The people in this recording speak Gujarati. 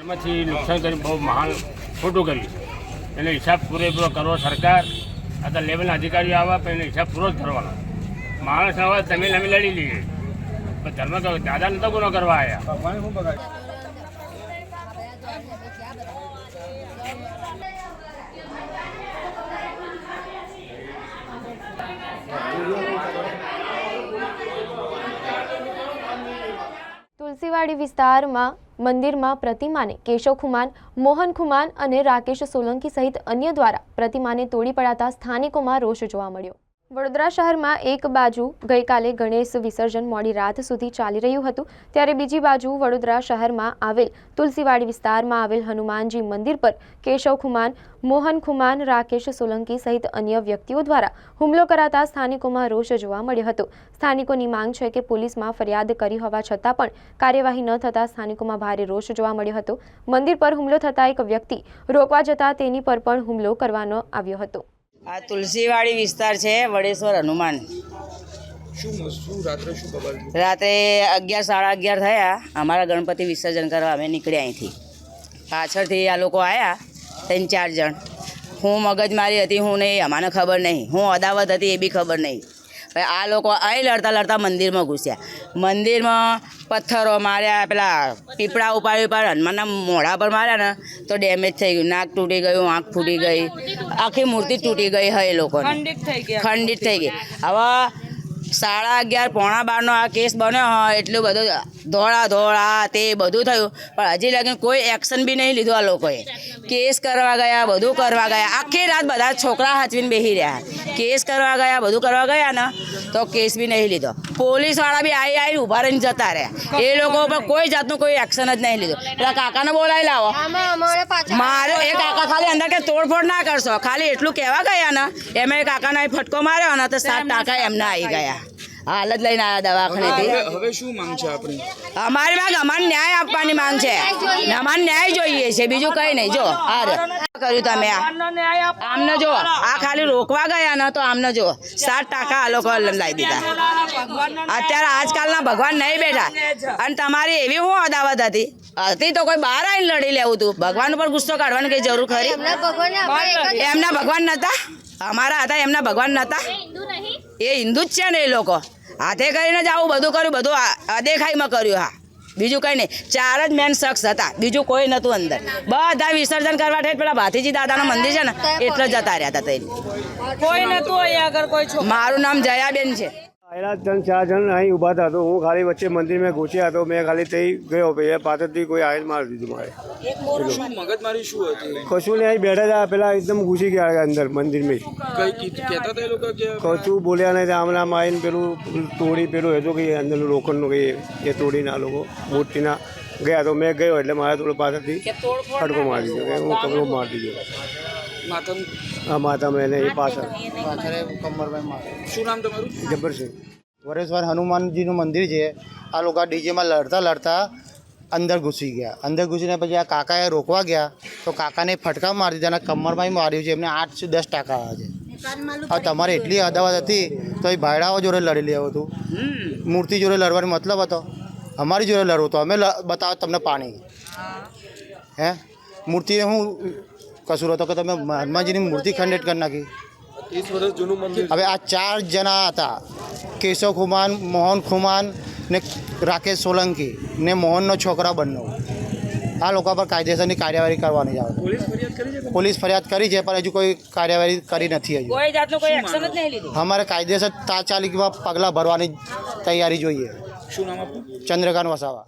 એમાંથી નુકસાન કરી બહુ મહાન ખોટું કર્યું છે. એનો હિસાબ પૂરેપૂરો કરવો સરકાર અથવા લેવલના અધિકારીઓ આવે, પણ એનો હિસાબ પૂરો જ કરવાનો. માણસ હવે તમે અમે લડી લઈએ. પણ ધર્મ દાદા નતો ગુનો કરવા આવ્યા તુલસીવાડી વિસ્તારમાં મંદિરમાં પ્રતિમાને કેશવ ખુમાન, મોહન ખુમાન અને રાકેશ સોલંકી સહિત અન્ય દ્વારા પ્રતિમાને તોડી પડાતા સ્થાનિકોમાં રોષ જોવા મળ્યો. વડોદરા શહેરમાં એક બાજુ ગઈકાલે ગણેશ વિસર્જન મોડી રાત સુધી ચાલી રહ્યું હતું, ત્યારે બીજી બાજુ વડોદરા શહેરમાં આવેલ તુલસીવાડી વિસ્તારમાં આવેલ હનુમાનજી મંદિર પર કેશવ ખુમાન, મોહન ખુમાન, રાકેશ સોલંકી સહિત અન્ય વ્યક્તિઓ દ્વારા હુમલો કરાતા સ્થાનિકોમાં રોષ જોવા મળ્યો હતો. સ્થાનિકોની માંગ છે કે પોલીસમાં ફરિયાદ કરી હોવા છતાં પણ કાર્યવાહી ન થતાં સ્થાનિકોમાં ભારે રોષ જોવા મળ્યો હતો. મંદિર પર હુમલો થતાં એક વ્યક્તિ રોકવા જતાં તેની પર પણ હુમલો કરવાનો આવ્યો હતો. આ તુલસીવાડી વિસ્તાર છે વડેશ્વર હનુમાન. રાત્રે અગિયાર સાડા અગિયાર થયા. અમારા ગણપતિ વિસર્જન કરવા અમે નીકળ્યા અહીંથી. પાછળથી આ લોકો આવ્યા ત્રણ ચાર જણ. હું મગજ મારી હતી હું નહીં અમાને ખબર નહીં. હું અદાવત હતી એ બી ખબર નહીં. આ લોકો અહીં લડતા લડતા મંદિરમાં ઘૂસ્યા. મંદિરમાં પથ્થરો માર્યા પેલા પીપળા ઉપાડી ઉપાડ હનુમાનના મોઢા પર માર્યા ને તો ડેમેજ થઈ ગયું. નાક તૂટી ગયું આંખ ફૂટી ગઈ. આખી મૂર્તિ તૂટી ગઈ હોય એ લોકોને. ખંડિત થઈ ગઈ. હવે સાડા અગિયાર પોણા બારનો આ કેસ બન્યો હોય એટલું બધું ધોળા ધોળા તે બધું થયું. પણ હજી લગી કોઈ એક્શન બી નહીં લીધું આ લોકોએ. કેસ કરવા ગયા બધું કરવા ગયા. આખી રાત બધા છોકરા હાચવીને બેસી રહ્યા. કેસ કરવા ગયા બધું કરવા ગયા ને તો કેસ બી નહીં લીધો. પોલીસવાળા બી આવી આવી ઊભા રહીને જતા રહ્યા. એ લોકો પર કોઈ જાતનું કોઈ એક્શન જ નહીં લીધું. એટલે કાકાને બોલાવી લાવો. મારે એ કાકા ખાલી અંદર કે તોડફોડ ના કરશો. ખાલી એટલું કહેવા ગયા ને એમાં એ કાકાને ફટકો માર્યો ને તો સાત ટાંકા એમના આવી ગયા. હાલત લઈને આવ્યા દવાખાનેથી હવે હવે શું માંગ છે આપણી? અમારી માંગ અમારે ન્યાય આપવાની માંગ છે. અમારે ન્યાય જોઈએ છે બીજું કઈ નહીં. જો આ રે. કર્યું તમે આમને જો આ ખાલી રોકવા ગયા ને તો આમને જો સાત ટાકા આ લોકો લાવી દીધા. અત્યારે આજકાલના ભગવાન નહીં બેઠા. અને તમારી એવી શું અદાવત હતી? હતી તો કોઈ બહાર આવીને લડી લેવું હતું ભગવાન ઉપર ગુસ્સો કાઢવાની કઈ જરૂર ખરી? એમના ભગવાન નતા? અમારા હતા એમના ભગવાન નતા? એ હિન્દુ જ છે ને એ લોકો. હાથે કરીને જ આવું બધું કર્યું બધું અદેખાઈમાં કર્યું હા. બીજું કંઈ નહીં. ચાર જ મેન શખ્સ હતા. બીજું કોઈ નહોતું અંદર. બધા વિસર્જન કરવા ઠેઠ પેલા ભાતીજી દાદાનું મંદિર છે ને એટલે જતા રહ્યા હતા તઈ કોઈ નહોતું અહીંયા આગળ કોઈ મારું નામ જયાબેન છે. આયેલા ત્રણ ચાર જણ અહીં ઊભા હતા તો હું ખાલી વચ્ચે મંદિરમાં ઘૂસ્યા હતો મેં ખાલી થઈ ગયો ભાઈ પાછળથી કોઈ આયલ મારી દીધું મારે. શું મગજમારી શું હતી? કશું ને અહીં બેઠા હતા પેલા એકદમ ઘૂસી ગયા અંદર મંદિરમાં કઈ કહેતા હતા એ લોકો કશું બોલ્યા નહીં આમનામ આવીને પેલું તોડી પેલું હતું કે અંદરનું લોખંડનું કંઈ એ તોડીને આ લોકો મૂર્તિના ગયા તો મેં ગયો એટલે મારે થોડું પાછળથી ખડકો મારી દીધો હું કમરો મારી દીધો. માથાનું આ માતામાં એને એ પાછળ. શું નામ તમારું? જબરસિંહ વરેશ્વર હનુમાનજીનું મંદિર છે. આ લોકો ડીજેમાં લડતા લડતા અંદર ઘૂસી ગયા. અંદર ઘૂસીને પછી આ કાકાએ રોકવા ગયા. તો કાકાને ફટકા મારી દીધા અને કમરમાં માર્યું છે. એમને આઠથી દસ ટકા આવ્યા છે. હવે તમારે એટલી અદાવત હતી તો એ ભાઈડાઓ જોડે લડી લેવું હતું. મૂર્તિ જોડે લડવાનો મતલબ હતો. અમારી જોડે લડવું હતું. અમે લ- બતાવો તમને પાણી. હે? મૂર્તિને હું કસૂર હતો કે તમે હનુમાનજીની મૂર્તિ ખંડિત કરી નાખી ત્રીસ વર્ષ જૂનું મંદિર હવે આ ચાર જણા હતા કેશવ ખુમાન મોહન ખુમાન ને રાકેશ સોલંકી ને મોહનનો છોકરા બંને આ લોકો પર કાયદેસરની કાર્યવાહી કરવાની આવે પોલીસ ફરિયાદ કરી છે પોલીસ ફરિયાદ કરી છે પણ હજુ કોઈ કાર્યવાહી કરી નથી હજુ. કોઈ જાતનું કોઈ એક્શન જ નહીં લીધું. અમારે કાયદેસર તાત્કાલિકમાં પગલાં ભરવાની તૈયારી જોઈએ. શું નામ આપનું? ચંદ્રકાંત વસાવા.